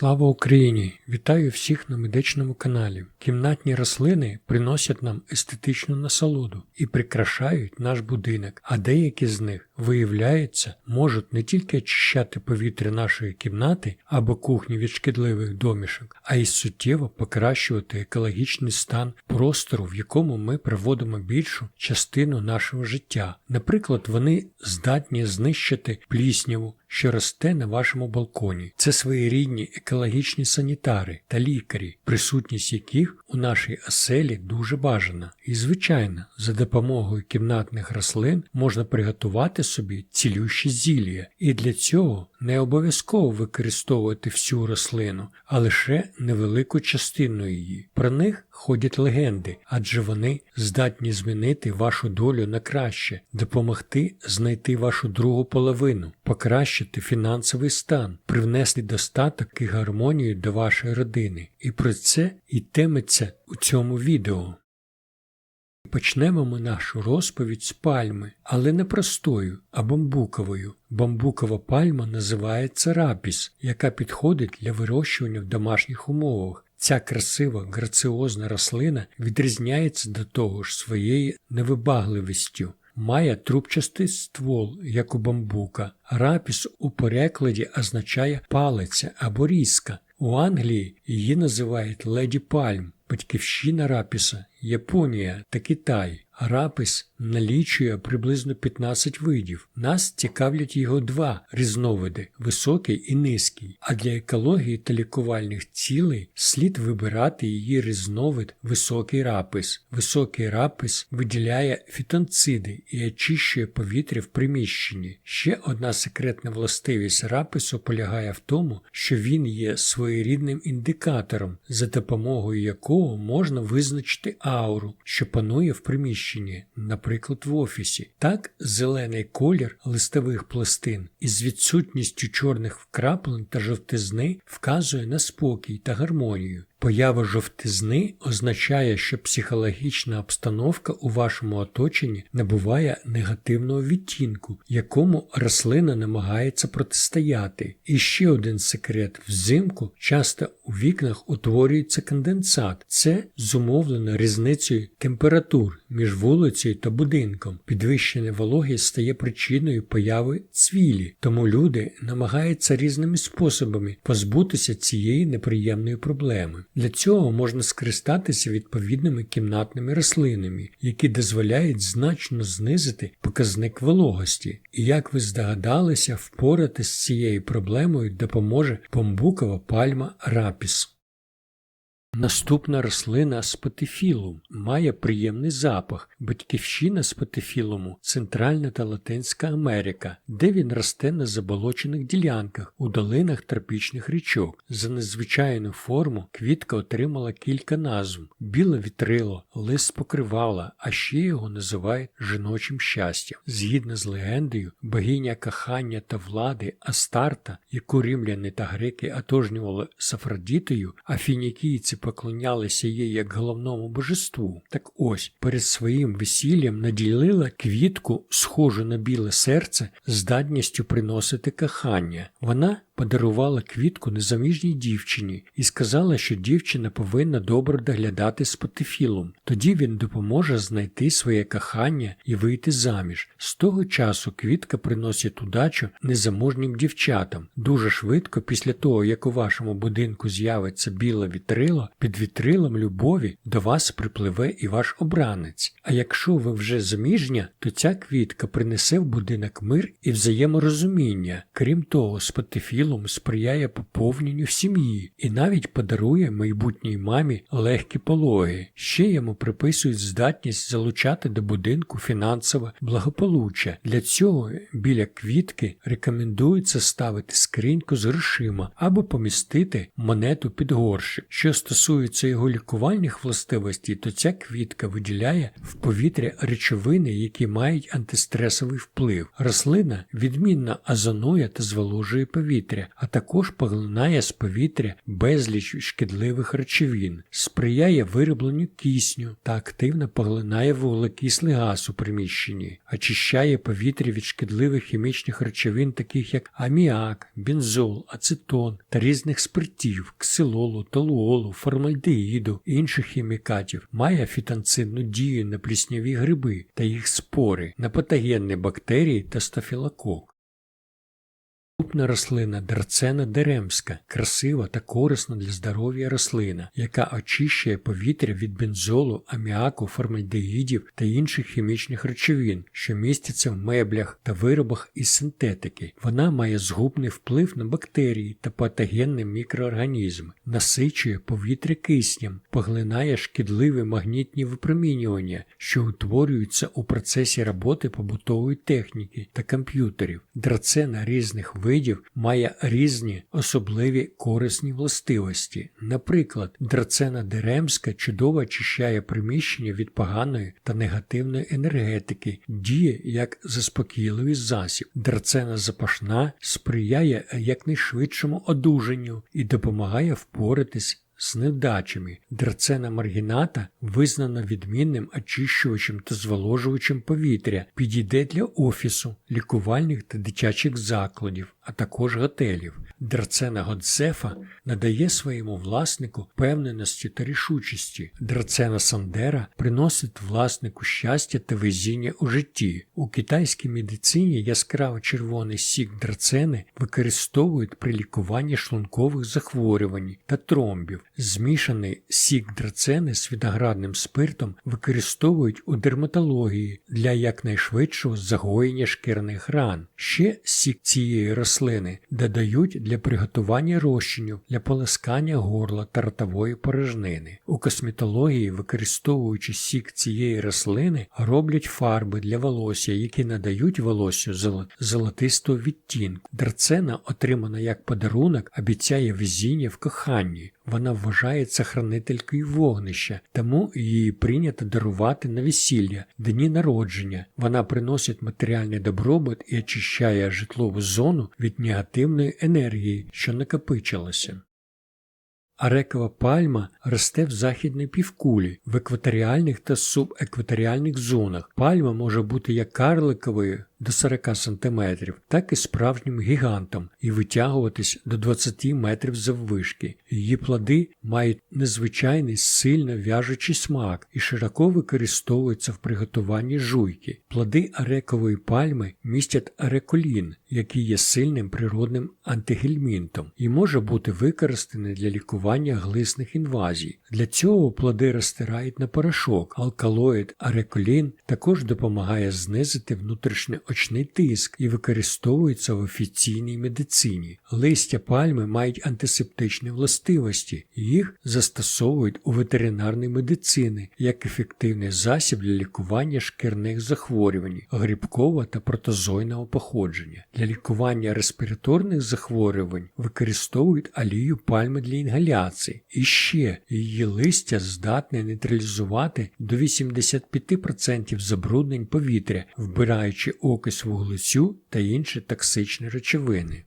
Слава Україні! Вітаю всіх на медичному каналі. Кімнатні рослини приносять нам естетичну насолоду і прикрашають наш будинок, а деякі з них, виявляється, можуть не тільки очищати повітря нашої кімнати або кухні від шкідливих домішок, а й суттєво покращувати екологічний стан простору, в якому ми проводимо більшу частину нашого життя. Наприклад, вони здатні знищити плісняву, що росте на вашому балконі. Це своєрідні екологічні санітари та лікарі, присутність яких you. У нашій оселі дуже бажана. І, звичайно, за допомогою кімнатних рослин можна приготувати собі цілющі зілля, і для цього не обов'язково використовувати всю рослину, а лише невелику частину її. Про них ходять легенди, адже вони здатні змінити вашу долю на краще, допомогти знайти вашу другу половину, покращити фінансовий стан, привнести достаток і гармонію до вашої родини. І про це йтиметься у цьому відео. Почнемо ми нашу розповідь з пальми, але не простою, а бамбуковою. Бамбукова пальма називається рапіс, яка підходить для вирощування в домашніх умовах. Ця красива граціозна рослина відрізняється до того ж своєю невибагливістю. Має трубчастий ствол, як у бамбука. Рапіс у перекладі означає палиця або різка. У Англії її називають леді пальм, батьківщина рапіса, Японія та Китай. Рапис налічує приблизно 15 видів. Нас цікавлять його два різновиди високий і низький. А для екології та лікувальних цілей слід вибирати її різновид високий рапис. Високий рапис виділяє фітонциди і очищує повітря в приміщенні. Ще одна секретна властивість рапису полягає в тому, що він є своєрідним індикатором, за допомогою якого можна визначити ауру, що панує в приміщенні наприклад, в офісі. Так, зелений колір листових пластин із відсутністю чорних вкраплень та жовтизни вказує на спокій та гармонію. Поява жовтизни означає, що психологічна обстановка у вашому оточенні набуває негативного відтінку, якому рослина намагається протистояти. І ще один секрет: взимку часто у вікнах утворюється конденсат. Це зумовлено різницею температур між вулицею та будинком. Підвищена вологість стає причиною появи цвілі, тому люди намагаються різними способами позбутися цієї неприємної проблеми. Для цього можна скористатися відповідними кімнатними рослинами, які дозволяють значно знизити показник вологості. І як ви здогадалися, впоратись з цією проблемою допоможе бамбукова пальма рапіс. Наступна рослина спатифілум має приємний запах, батьківщина спатифілуму Центральна та Латинська Америка, де він росте на заболочених ділянках у долинах тропічних річок. За незвичайну форму квітка отримала кілька назв: біле вітрило, лист покривала, а ще його називають жіночим щастям. Згідно з легендою, богиня кохання та влади Астарта, яку римляни та греки отожнювали Сафродітою, а фінікійці поклонялися їй як головному божеству. Так ось перед своїм весіллям наділила квітку, схожу на біле серце, здатністю приносити кохання. Вона подарувала квітку незаміжній дівчині і сказала, що дівчина повинна добре доглядати з Патифілом. Тоді він допоможе знайти своє кохання і вийти заміж. З того часу квітка приносить удачу незаможнім дівчатам. Дуже швидко, після того, як у вашому будинку з'явиться біле вітрило, під вітрилом любові до вас припливе і ваш обранець. А якщо ви вже заміжня, то ця квітка принесе в будинок мир і взаєморозуміння. Крім того, з Патифілом цілому сприяє поповненню сім'ї і навіть подарує майбутній мамі легкі пологи. Ще йому приписують здатність залучати до будинку фінансове благополуччя. Для цього біля квітки рекомендується ставити скриньку з грошима або помістити монету під горщик. Що стосується його лікувальних властивостей, то ця квітка виділяє в повітря речовини, які мають антистресовий вплив. Рослина відмінно озонує та зволожує повітря повітря, а також поглинає з повітря безліч шкідливих речовин, сприяє виробленню кисню та активно поглинає вуглекислий газ у приміщенні, очищає повітря від шкідливих хімічних речовин, таких як аміак, бензол, ацетон та різних спиртів, ксилолу, толуолу, формальдеїду і інших хімікатів, має фітонцидну дію на плісняві гриби та їх спори, на патогенні бактерії та стафілокок. Наступна рослина драцена деремська, красива та корисна для здоров'я рослина, яка очищує повітря від бензолу, аміаку, формальдеїдів та інших хімічних речовин, що містяться в меблях та виробах із синтетики. Вона має згубний вплив на бактерії та патогенні мікроорганізми, насичує повітря киснем, поглинає шкідливі магнітні випромінювання, що утворюються у процесі роботи побутової техніки та комп'ютерів. Драцена різних видів видів має різні особливі корисні властивості. Наприклад, драцена деремська чудово очищає приміщення від поганої та негативної енергетики, діє як заспокійливий засіб. Драцена запашна сприяє якнайшвидшому одужанню і допомагає впоратись з невдачами. Драцена маргіната визнана відмінним очищувачем та зволожувачем повітря, підійде для офісу, лікувальних та дитячих закладів, а також готелів. Драцена Годзефа надає своєму власнику впевненості та рішучості. Драцена Сандера приносить власнику щастя та везіння у житті. У китайській медицині яскраво червоний сік драцени використовують при лікуванні шлункових захворювань та тромбів. Змішаний сік драцени з виноградним спиртом використовують у дерматології для якнайшвидшого загоєння шкірних ран. Ще сік цієї рослини додають для приготування розчинів, для полоскання горла та ротової порожнини. У косметології, використовуючи сік цієї рослини, роблять фарби для волосся, які надають волоссю золотистого відтінку. Драцена, отримана як подарунок, обіцяє везіння в коханні. Вона вважається хранителькою вогнища, тому її прийнято дарувати на весілля, дні народження. Вона приносить матеріальний добробут і очищає житлову зону від негативної енергії, що накопичилася. Арекова пальма росте в західній півкулі, в екваторіальних та субекваторіальних зонах. Пальма може бути як карликовою до 40 см, так і справжнім гігантом і витягуватись до 20 метрів заввишки. Її плоди мають незвичайний сильно в'яжучий смак і широко використовуються в приготуванні жуйки. Плоди арекової пальми містять ареколін, який є сильним природним антигельмінтом і може бути використаний для лікування глисних інвазій. Для цього плоди розтирають на порошок. Алкалоїд ареколін також допомагає знизити внутрішнє очний тиск і використовується в офіційній медицині. Листя пальми мають антисептичні властивості, їх застосовують у ветеринарній медицині як ефективний засіб для лікування шкірних захворювань, грибкового та протозойного походження. Для лікування респіраторних захворювань використовують олію пальми для інгаляції. І ще її листя здатне нейтралізувати до 85% забруднень повітря, вбираючи окись вуглецю та інші токсичні речовини.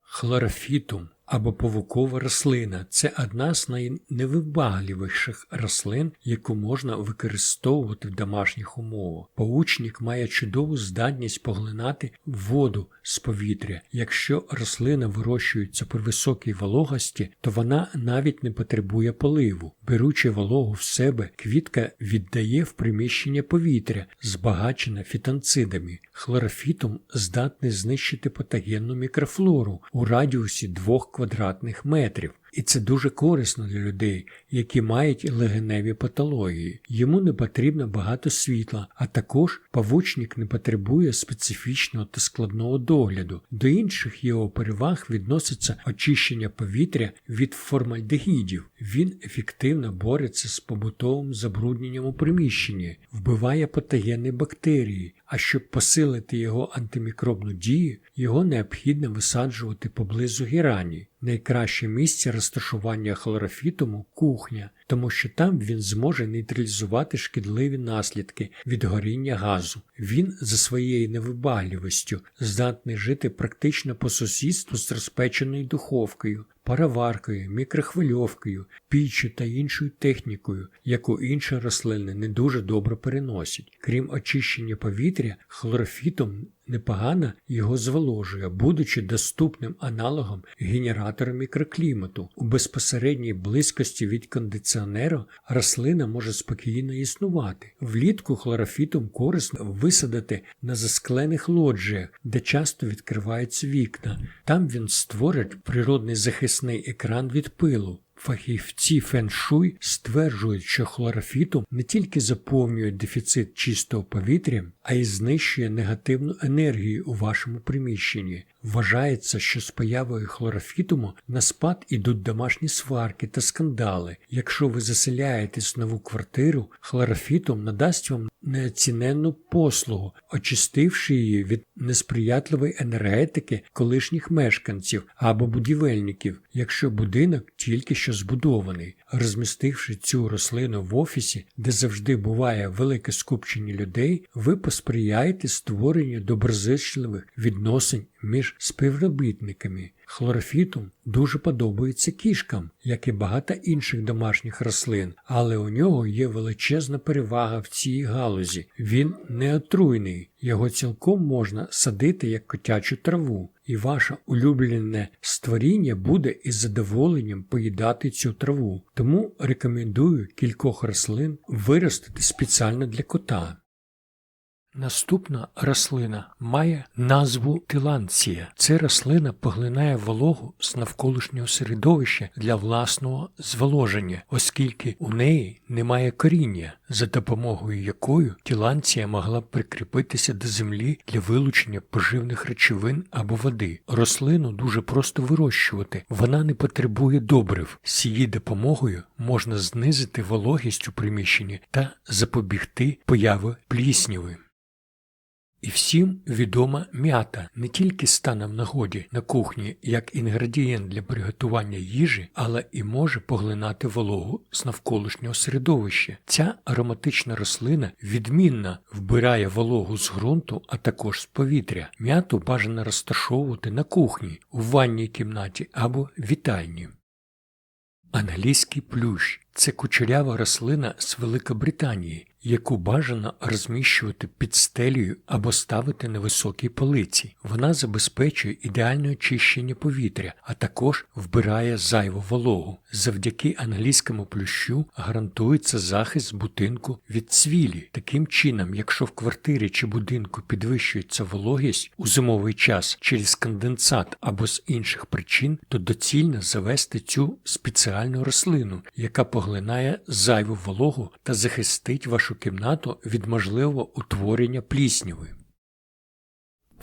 Хлорофітум або павукова рослина це одна з найневибагливіших рослин, яку можна використовувати в домашніх умовах. Паучник має чудову здатність поглинати воду з повітря. Якщо рослина вирощується при високій вологості, то вона навіть не потребує поливу. Беручи вологу в себе, квітка віддає в приміщення повітря, збагачене фітонцидами. Хлорофітум здатний знищити патогенну мікрофлору у радіусі двох квадратних метрів. І це дуже корисно для людей, які мають легеневі патології. Йому не потрібно багато світла, а також павучник не потребує специфічного та складного догляду. До інших його переваг відноситься очищення повітря від формальдегідів. Він ефективно бореться з побутовим забрудненням у приміщенні, вбиває патогенні бактерії. А щоб посилити його антимікробну дію, його необхідно висаджувати поблизу гірані. Найкраще місце розташування хлорофітуму кухня. Тому що там він зможе нейтралізувати шкідливі наслідки від горіння газу. Він за своєю невибагливістю здатний жити практично по сусідству з розпеченою духовкою, пароваркою, мікрохвильовкою, піччю та іншою технікою, яку інші рослини не дуже добре переносять. Крім очищення повітря, хлорофітом непогано його зволожує, будучи доступним аналогом генератора мікроклімату. У безпосередній близькості від кондиціонеру рослина може спокійно існувати. Влітку хлорофітом корисно висадити на засклених лоджіях, де часто відкриваються вікна. Там він створить природний захисний екран від пилу. Фахівці феншуй стверджують, що хлорофітум не тільки заповнює дефіцит чистого повітря, а й знищує негативну енергію у вашому приміщенні. Вважається, що з появою хлорофітуму на спад ідуть домашні сварки та скандали. Якщо ви заселяєтесь в нову квартиру, хлорофітум надасть вам неоціненну послугу, очистивши її від несприятливої енергетики колишніх мешканців або будівельників, якщо будинок тільки що збудований. Розмістивши цю рослину в офісі, де завжди буває велике скупчення людей, ви посприяєте створенню доброзичливих відносин між співробітниками. Хлорофітум дуже подобається кішкам, як і багато інших домашніх рослин, але у нього є величезна перевага в цій галузі. Він не отруйний, його цілком можна садити як котячу траву, і ваше улюблене створіння буде із задоволенням поїдати цю траву. Тому рекомендую кількох рослин виростити спеціально для кота. Наступна рослина має назву тиланція. Ця рослина поглинає вологу з навколишнього середовища для власного зволоження, оскільки у неї немає коріння, за допомогою якою тіланція могла б прикріпитися до землі для вилучення поживних речовин або води. Рослину дуже просто вирощувати, вона не потребує добрив. З її допомогою можна знизити вологість у приміщенні та запобігти появи плісніви. І всім відома м'ята не тільки стане в нагоді на кухні як інгредієнт для приготування їжі, але і може поглинати вологу з навколишнього середовища. Ця ароматична рослина відмінно вбирає вологу з ґрунту, а також з повітря. М'яту бажано розташовувати на кухні, у ванній кімнаті або вітальні. Англійський плющ це кучерява рослина з Великобританії, яку бажано розміщувати під стелею або ставити на високій полиці. Вона забезпечує ідеальне очищення повітря, а також вбирає зайву вологу. Завдяки англійському плющу гарантується захист будинку від цвілі. Таким чином, якщо в квартирі чи будинку підвищується вологість у зимовий час через конденсат або з інших причин, то доцільно завести цю спеціальну рослину, яка поглинає зайву вологу та захистить вашу кімнату від можливого утворення плісняви.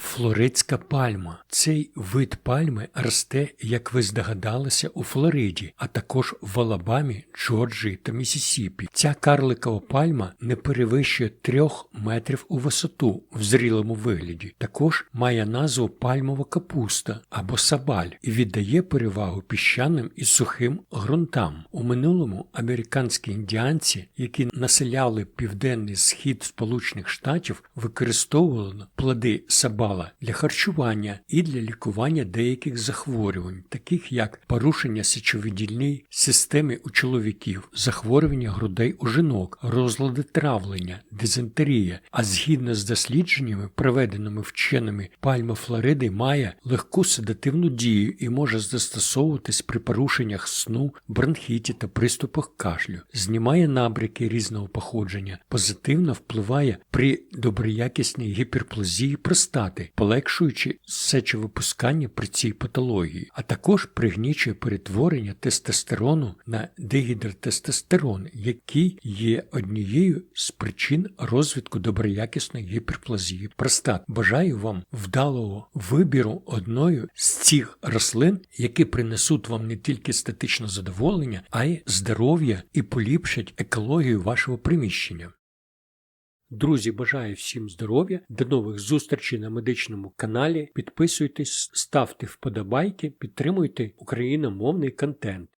Флоридська пальма. Цей вид пальми росте, як ви здогадалися, у Флориді, а також в Алабамі, Джорджії та Місісіпі. Ця карликова пальма не перевищує трьох метрів у висоту в зрілому вигляді. Також має назву пальмова капуста або сабаль і віддає перевагу піщаним і сухим ґрунтам. У минулому американські індіанці, які населяли південний схід Сполучених Штатів, використовували плоди сабаль для харчування і для лікування деяких захворювань, таких як порушення сечовидільної системи у чоловіків, захворювання грудей у жінок, розлади травлення, дизентерія. А згідно з дослідженнями, проведеними вченими, пальма Флориди має легку седативну дію і може застосовуватись при порушеннях сну, бронхіті та приступах кашлю, знімає набряки різного походження, позитивно впливає при доброякісній гіперплазії простати препарати, полегшуючи сечовипускання при цій патології, а також пригнічує перетворення тестостерону на дегідротестостерон, який є однією з причин розвитку доброякісної гіперплазії простат. Бажаю вам вдалого вибіру одної з цих рослин, які принесуть вам не тільки статичне задоволення, а й здоров'я і поліпшать екологію вашого приміщення. Друзі, бажаю всім здоров'я, до нових зустрічей на медичному каналі. Підписуйтесь, ставте вподобайки, підтримуйте україномовний контент.